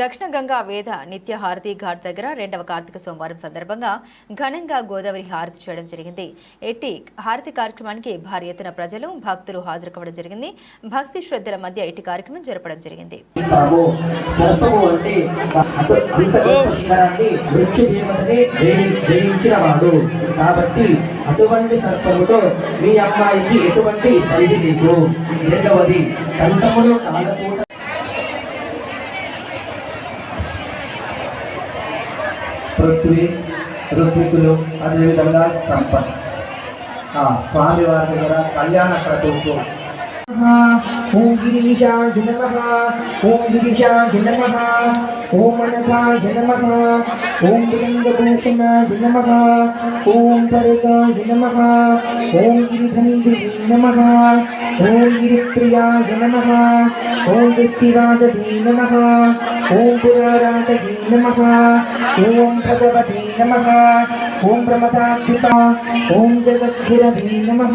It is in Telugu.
దక్షిణ గంగా వేద నిత్య హారతి ఘాట్ దగ్గర రెండవ కార్తీక సోమవారం సందర్భంగా ఘనంగా గోదావరి హారతి చేయడం జరిగింది. ఎట్టి హారతి కార్యక్రమానికి భారీ ఎత్తున ప్రజలు భక్తులు హాజరు కావడం జరిగింది. భక్తి శ్రద్ధల మధ్య ఎట్టి కార్యక్రమం జరపడం జరిగింది. కాబట్టి అటువంటి సర్పముతో మీ అమ్మాయికి ఎటువంటి పరిధి లేదు. రెండవది కంఠములో కాలకూట పృథ్వీ ఋత్వికులు అదేవిధంగా సంపత్. ఆ, స్వామి వారి దగ్గర కళ్యాణ క్రతువుకు ఓం గిరీశాయ నమః ఓం గిరీశాయ నమః ఓం మనకాయ నమః ఓం లింగభూషణాయ నమః ఓం పరకాయ నమః ఓం గిరిధన్వి నమః ఓం గిరిప్రియాయ నమః ఓం వృత్తివాససే నమః ఓం పురారాతయే నమః ఓం భగవతే నమః ఓం ప్రమదాద్భుత ఓం జగద్గురవే నమః